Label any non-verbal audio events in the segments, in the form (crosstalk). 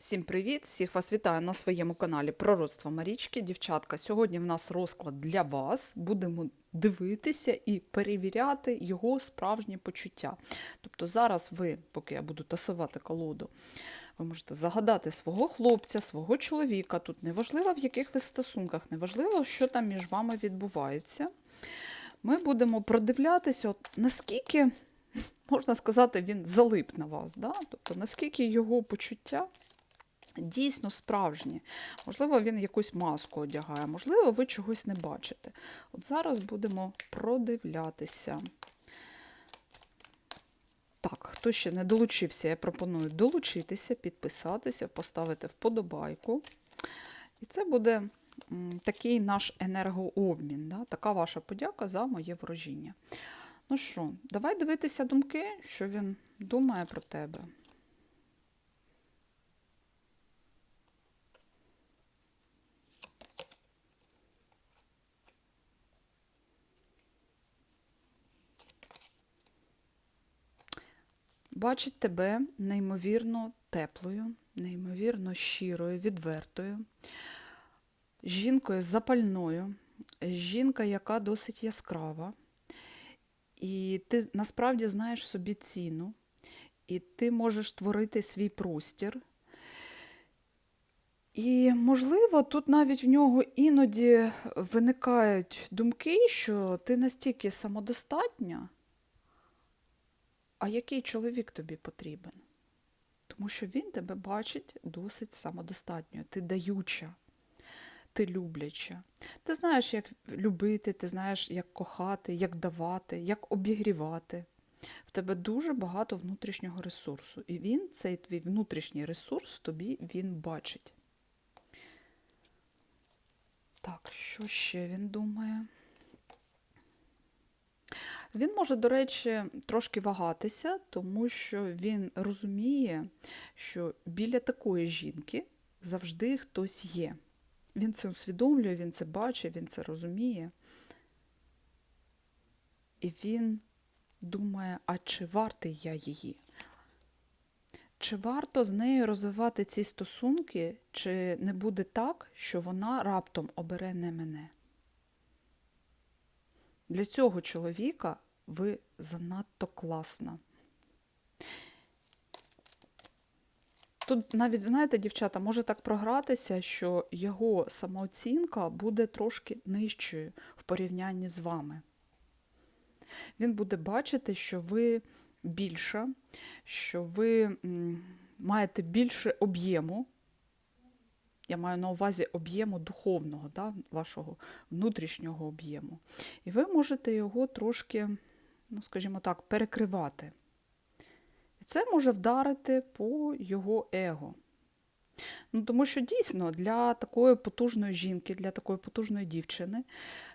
Всім привіт! Всіх вас вітаю на своєму каналі Пророцтво Марічки. Дівчатка, сьогодні в нас розклад для вас. Будемо дивитися і перевіряти його справжні почуття. Тобто зараз ви, поки я буду тасувати колоду, ви можете загадати свого хлопця, свого чоловіка. Тут неважливо, в яких ви стосунках, неважливо, що там між вами відбувається. Ми будемо продивлятися, от наскільки, можна сказати, він залип на вас. Да? Тобто, наскільки його почуття дійсно справжні. Можливо, він якусь маску одягає, можливо, ви чогось не бачите. От зараз будемо продивлятися. Так, хто ще не долучився, я пропоную долучитися, підписатися, поставити вподобайку. І це буде такий наш енергообмін, да? така ваша подяка за моє ворожіння. Ну що, давай дивитися думки, що він думає про тебе. Бачить тебе неймовірно теплою, неймовірно щирою, відвертою, жінкою запальною, жінка, яка досить яскрава. І ти насправді знаєш собі ціну, і ти можеш творити свій простір. І, можливо, тут навіть в нього іноді виникають думки, що ти настільки самодостатня. А який чоловік тобі потрібен? Тому що він тебе бачить досить самодостатньо. Ти даюча, ти любляча. Ти знаєш, як любити, ти знаєш, як кохати, як давати, як обігрівати. В тебе дуже багато внутрішнього ресурсу. І він, цей твій внутрішній ресурс, тобі він бачить. Так, що ще він думає? Він може, до речі, трошки вагатися, тому що він розуміє, що біля такої жінки завжди хтось є. Він це усвідомлює, він це бачить, він це розуміє. І він думає, а чи вартий я її? Чи варто з нею розвивати ці стосунки, чи не буде так, що вона раптом обере не мене? Для цього чоловіка ви занадто класна. Тут навіть, знаєте, дівчата, може так програтися, що його самооцінка буде трошки нижчою в порівнянні з вами. Він буде бачити, що ви більша, що ви маєте більше об'єму. Я маю на увазі об'єму духовного, да, вашого внутрішнього об'єму. І ви можете його трошки, ну, скажімо так, перекривати. І це може вдарити по його его. Ну, Тому що дійсно для такої потужної жінки, для такої потужної дівчини,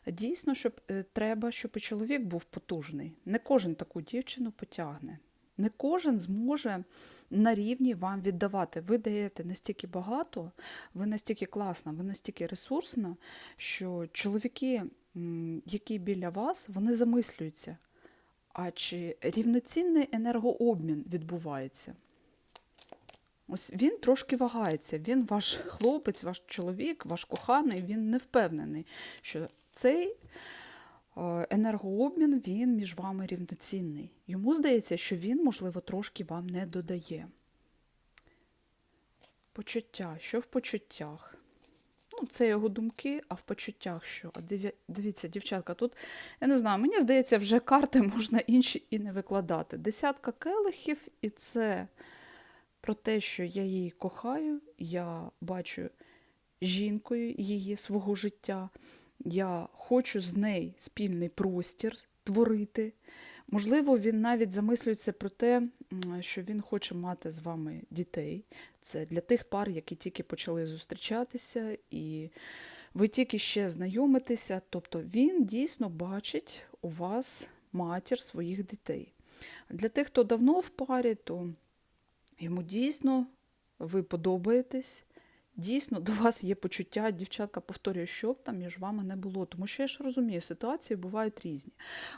дійсно, щоб, е, треба, щоб і чоловік був потужний. Не кожен таку дівчину потягне. Не кожен зможе на рівні вам віддавати. Ви даєте настільки багато, ви настільки класна, ви настільки ресурсна, що чоловіки, які біля вас, вони замислюються, а чи рівноцінний енергообмін відбувається? Ось він трошки вагається. Він ваш хлопець, ваш чоловік, ваш коханий, він не впевнений, що цей енергообмін він між вами рівноцінний. Йому здається, що він, можливо, трошки вам не додає. Почуття. Що в почуттях? Ну, це його думки, а в почуттях що? А дивіться, дівчатка, тут, я не знаю, мені здається, вже карти (laughs) можна інші і не викладати. Десятка келихів, і це про те, що я її кохаю, я бачу жінкою її свого життя, я хочу з нею спільний простір творити. Можливо, він навіть замислюється про те, що він хоче мати з вами дітей. Це для тих пар, які тільки почали зустрічатися, і ви тільки ще знайомитеся. Тобто він дійсно бачить у вас матір своїх дітей. Для тих, хто давно в парі, то йому дійсно ви подобаєтесь, Дійсно, до вас є почуття, дівчатка повторюю, що б там між вами не було. Тому що я ж розумію, ситуації бувають різні.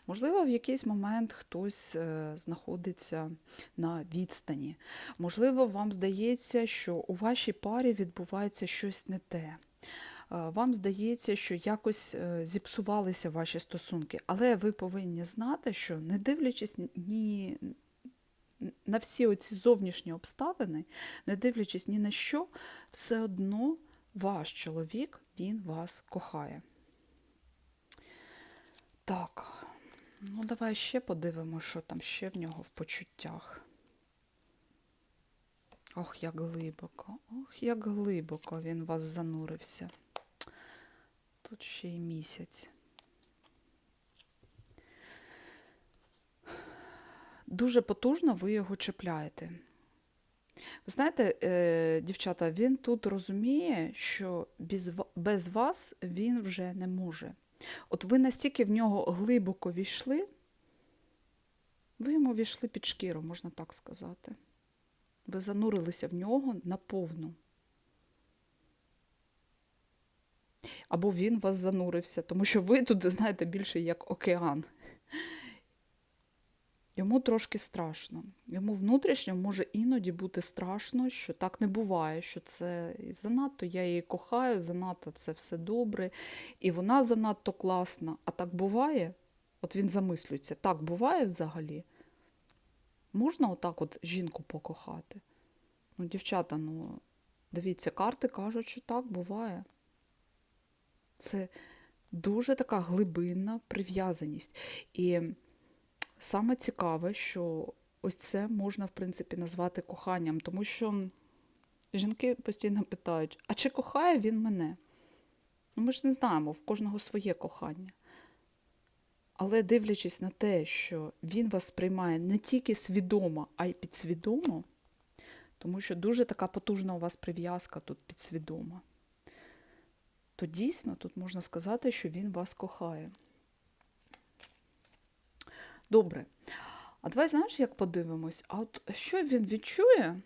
Можливо, в якийсь момент хтось е, знаходиться на відстані. Можливо, вам здається, що у вашій парі відбувається щось не те. Е, Вам здається, що якось е, зіпсувалися ваші стосунки, але ви повинні знати, що не дивлячись ні на всі оці зовнішні обставини, не дивлячись ні на що, все одно ваш чоловік, він вас кохає. Так, ну давай ще подивимося, що там ще в нього в почуттях. Ох, як глибоко, ох, як глибоко він вас занурився. Тут ще й місяць. Дуже потужно ви його чіпляєте. Ви знаєте, е, дівчата, він тут розуміє, що без, вас він вже не може. От ви настільки в нього глибоко війшли, ви йому війшли під шкіру, можна так сказати. Ви занурилися в нього наповну. Або він вас занурився, тому що ви тут, знаєте, більше як океан. Йому трошки страшно. Йому внутрішньо може іноді бути страшно, що так не буває, що це занадто я її кохаю, занадто це все добре, і вона занадто класна. А так буває? От він замислюється, так буває взагалі? Можна отак от жінку покохати? Ну, дівчата, ну, дивіться, карти кажуть, що так буває. Це дуже така глибинна прив'язаність. І саме цікаве, що ось це можна, в принципі, назвати коханням, тому що жінки постійно питають, а чи кохає він мене? Ну, ми ж не знаємо, в кожного своє кохання. Але дивлячись на те, що він вас сприймає не тільки свідомо, а й підсвідомо, тому що дуже така потужна у вас прив'язка тут підсвідома, то дійсно тут можна сказати, що він вас кохає. Добре. А давай знаєш, як подивимось? А от що він відчує,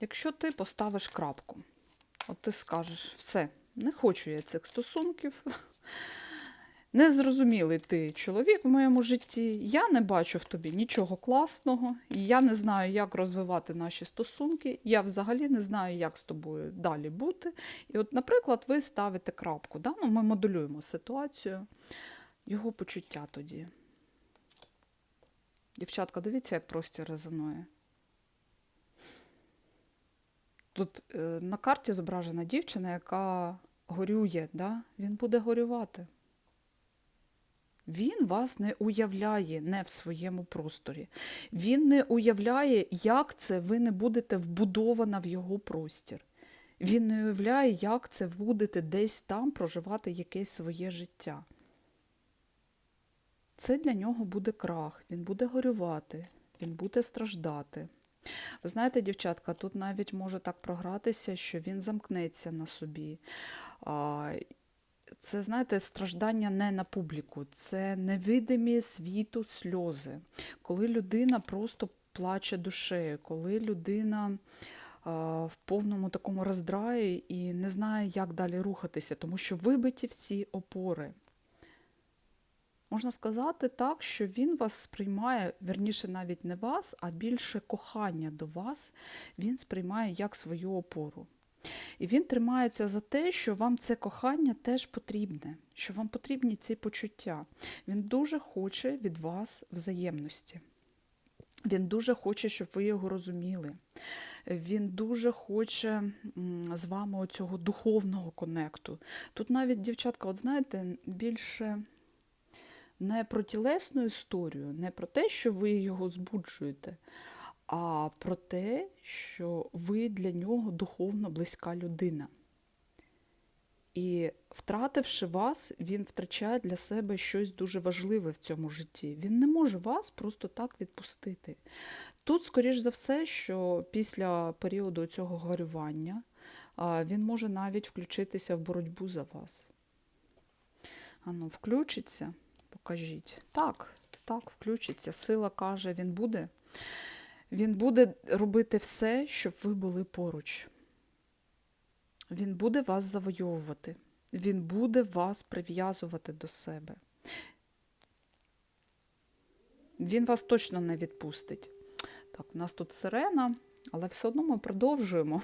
якщо ти поставиш крапку? От ти скажеш, все, не хочу я цих стосунків. Незрозумілий ти чоловік в моєму житті, я не бачу в тобі нічого класного, я не знаю, як розвивати наші стосунки, я взагалі не знаю, як з тобою далі бути. І от, наприклад, ви ставите крапку, да? ну, ми моделюємо ситуацію, його почуття тоді. Дівчатка, дивіться, як простір резонує. Тут е, на карті зображена дівчина, яка горює, да? він буде горювати. Він вас не уявляє не в своєму просторі. Він не уявляє, як це ви не будете вбудована в його простір. Він не уявляє, як це будете десь там проживати якесь своє життя. Це для нього буде крах, він буде горювати, він буде страждати. Ви знаєте, дівчатка, тут навіть може так програтися, що він замкнеться на собі. Це, знаєте, страждання не на публіку, це невидимі світу сльози, коли людина просто плаче душею, коли людина в повному такому роздраї і не знає, як далі рухатися, тому що вибиті всі опори. Можна сказати так, що він вас сприймає, верніше, навіть не вас, а більше кохання до вас він сприймає як свою опору. І він тримається за те, що вам це кохання теж потрібне, що вам потрібні ці почуття. Він дуже хоче від вас взаємності. Він дуже хоче, щоб ви його розуміли. Він дуже хоче з вами оцього духовного конекту. Тут навіть, дівчатка, от знаєте, більше не про тілесну історію, не про те, що ви його збуджуєте, а про те, що ви для нього духовно близька людина. І втративши вас, він втрачає для себе щось дуже важливе в цьому житті. Він не може вас просто так відпустити. Тут, скоріш за все, що після періоду цього горювання він може навіть включитися в боротьбу за вас. Ану, включиться, покажіть. Так, так, включиться. Сила каже, він буде. Він буде робити все, щоб ви були поруч. Він буде вас завойовувати, він буде вас прив'язувати до себе. Він вас точно не відпустить. Так, у нас тут сирена, але все одно ми продовжуємо.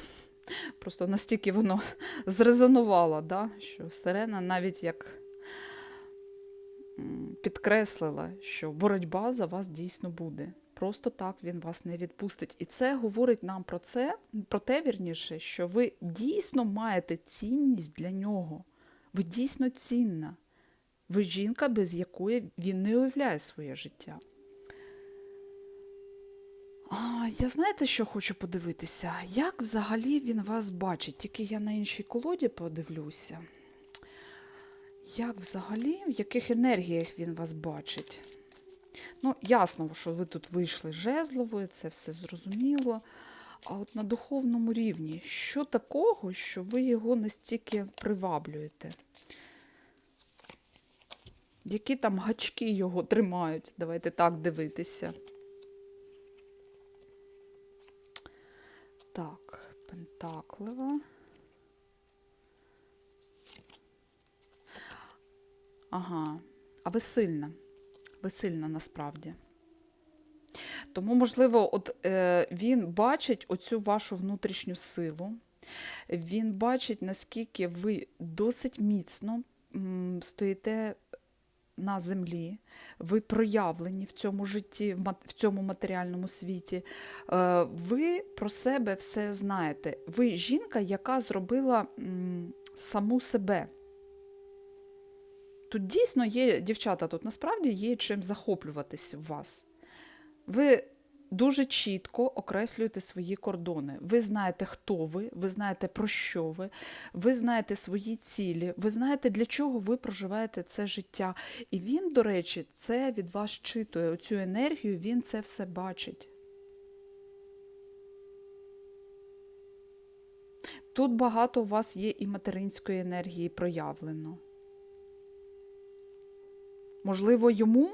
Просто настільки воно (laughs) зрезонувало, да? що сирена навіть як підкреслила, що боротьба за вас дійсно буде. Просто так він вас не відпустить. І це говорить нам про це, про те, вірніше, що ви дійсно маєте цінність для нього. Ви дійсно цінна. Ви жінка, без якої він не уявляє своє життя. А, я знаєте, що хочу подивитися? Як взагалі він вас бачить? Тільки я на іншій колоді подивлюся. Як взагалі, в яких енергіях він вас бачить? Ну, ясно, що ви тут вийшли жезловою, це все зрозуміло. А от на духовному рівні, що такого, що ви його настільки приваблюєте? Які там гачки його тримають? Давайте так дивитися. Так, Пентаклева. Ага, а ви сильна. Ви сильна насправді. Тому, можливо, от е, він бачить оцю вашу внутрішню силу. Він бачить, наскільки ви досить міцно м, стоїте на землі, ви проявлені в цьому житті, в цьому матеріальному світі. Е, Ви про себе все знаєте. Ви жінка, яка зробила м, саму себе. Тут дійсно є, дівчата, тут насправді є чим захоплюватись в вас. Ви дуже чітко окреслюєте свої кордони. Ви знаєте, хто ви, ви знаєте, про що ви, ви знаєте свої цілі, ви знаєте, для чого ви проживаєте це життя. І він, до речі, це від вас читує, оцю енергію, він це все бачить. Тут багато у вас є і материнської енергії проявлено. Можливо, йому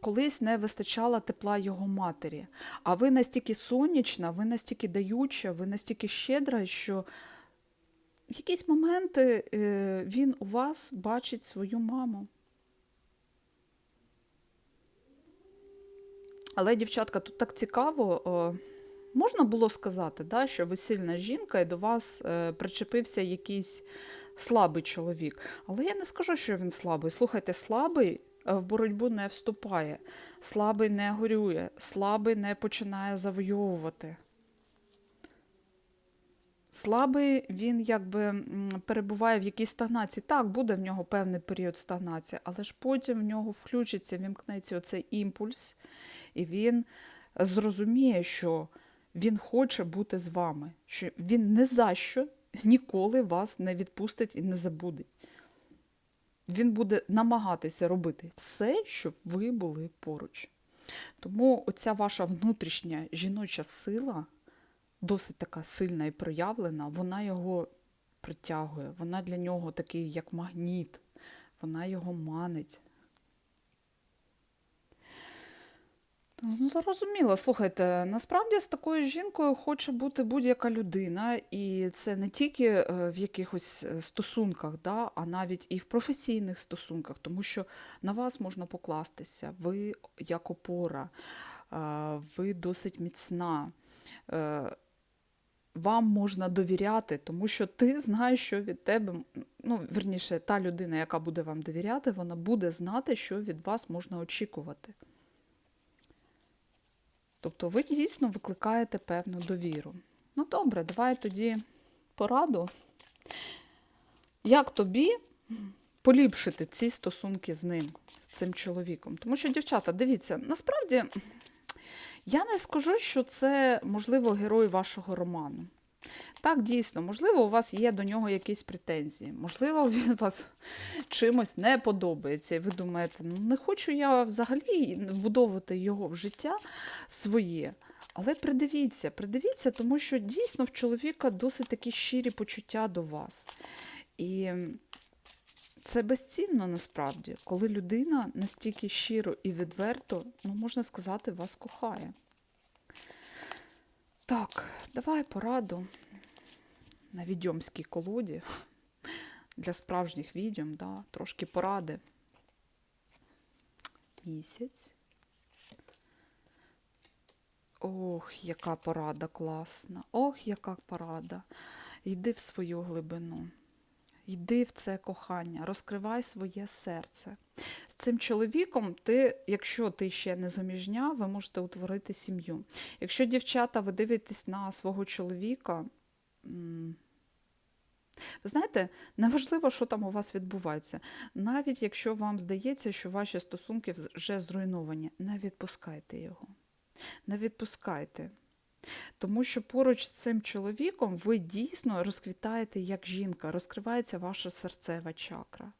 колись не вистачало тепла його матері. А ви настільки сонячна, ви настільки даюча, ви настільки щедра, що в якісь моменти е, він у вас бачить свою маму. Але, дівчатка, тут так цікаво. Можна було сказати, да, що ви сильна жінка і до вас е, причепився якийсь слабий чоловік. Але я не скажу, що він слабий. Слухайте, слабий в боротьбу не вступає, слабий не горює, слабий не починає завойовувати. Слабий він якби перебуває в якійсь стагнації. Так, буде в нього певний період стагнації, але ж потім в нього включиться, вімкнеться оцей імпульс, і він зрозуміє, що він хоче бути з вами, що він не за що ніколи вас не відпустить і не забудеть. Він буде намагатися робити все, щоб ви були поруч. Тому оця ваша внутрішня жіноча сила, досить така сильна і проявлена, вона його притягує, вона для нього такий, як магніт, вона його манить. Зрозуміло, слухайте, насправді з такою жінкою хоче бути будь-яка людина, і це не тільки е, в якихось е, стосунках, да, а навіть і в професійних стосунках, тому що на вас можна покластися, ви як опора, е, ви досить міцна. Вам можна довіряти, тому що ти знаєш, що від тебе, ну, верніше, та людина, яка буде вам довіряти, вона буде знати, що від вас можна очікувати. Тобто ви дійсно викликаєте певну довіру. Ну добре, давай тоді пораду. Як тобі поліпшити ці стосунки з ним, з цим чоловіком? Тому що, дівчата, дивіться, насправді я не скажу, що це, можливо, герой вашого роману. Так, дійсно, можливо, у вас є до нього якісь претензії, можливо, (laughs) він вас чимось не подобається, і ви думаєте, ну не хочу я взагалі вбудовувати його в життя в своє. Але придивіться, придивіться, тому що дійсно в чоловіка досить такі щирі почуття до вас. І це безцінно насправді, коли людина настільки щиро і відверто, ну, можна сказати, вас кохає. Так, давай пораду. на відьомській колоді для справжніх відьом, да, трошки поради. Місяць. Ох, яка порада класна. Ох, яка порада. Йди в свою глибину. Йди в це кохання, розкривай своє серце. З цим чоловіком, ти, якщо ти ще не заміжня, ви можете утворити сім'ю. Якщо дівчата, ви дивитесь на свого чоловіка, ви знаєте, неважливо, що там у вас відбувається. Навіть якщо вам здається, що ваші стосунки вже зруйновані, не відпускайте його. Не відпускайте. Тому що поруч з цим чоловіком ви дійсно розквітаєте як жінка, розкривається ваша серцева чакра.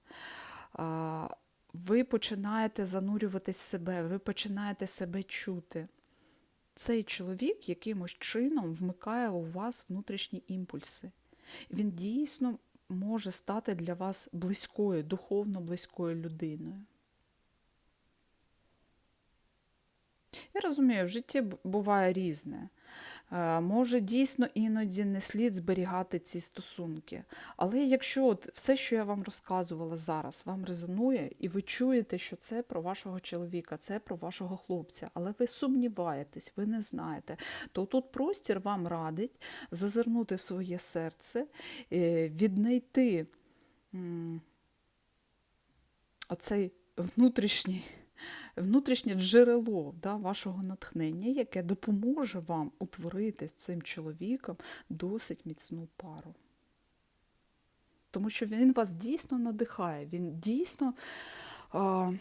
Ви починаєте занурюватись в себе, ви починаєте себе чути. Цей чоловік якимось чином вмикає у вас внутрішні імпульси. Він дійсно може стати для вас близькою, духовно близькою людиною. Я розумію, в житті буває різне. Е, Може, дійсно іноді не слід зберігати ці стосунки. Але якщо от все, що я вам розказувала зараз, вам резонує, і ви чуєте, що це про вашого чоловіка, це про вашого хлопця, але ви сумніваєтесь, ви не знаєте, то тут простір вам радить зазирнути в своє серце, е, віднайти оцей внутрішній внутрішнє джерело да, вашого натхнення, яке допоможе вам утворити з цим чоловіком досить міцну пару. Тому що він вас дійсно надихає, він дійсно е,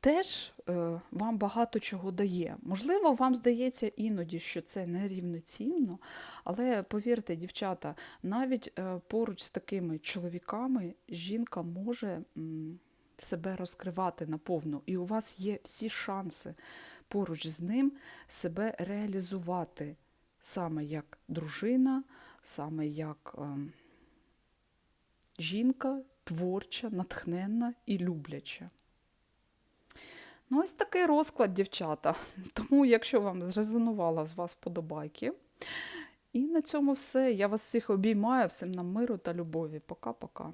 теж е, вам багато чого дає. Можливо, вам здається іноді, що це нерівноцінно, але повірте, дівчата, навіть е, поруч з такими чоловіками жінка може. м, себе розкривати наповну, і у вас є всі шанси поруч з ним себе реалізувати саме як дружина, саме як ем, жінка творча, натхненна і любляча. Ну, ось такий розклад, дівчата. (laughs) Тому, якщо вам зрезонувала з вас подобайки. І на цьому все. Я вас всіх обіймаю, всім нам миру та любові. Пока-пока.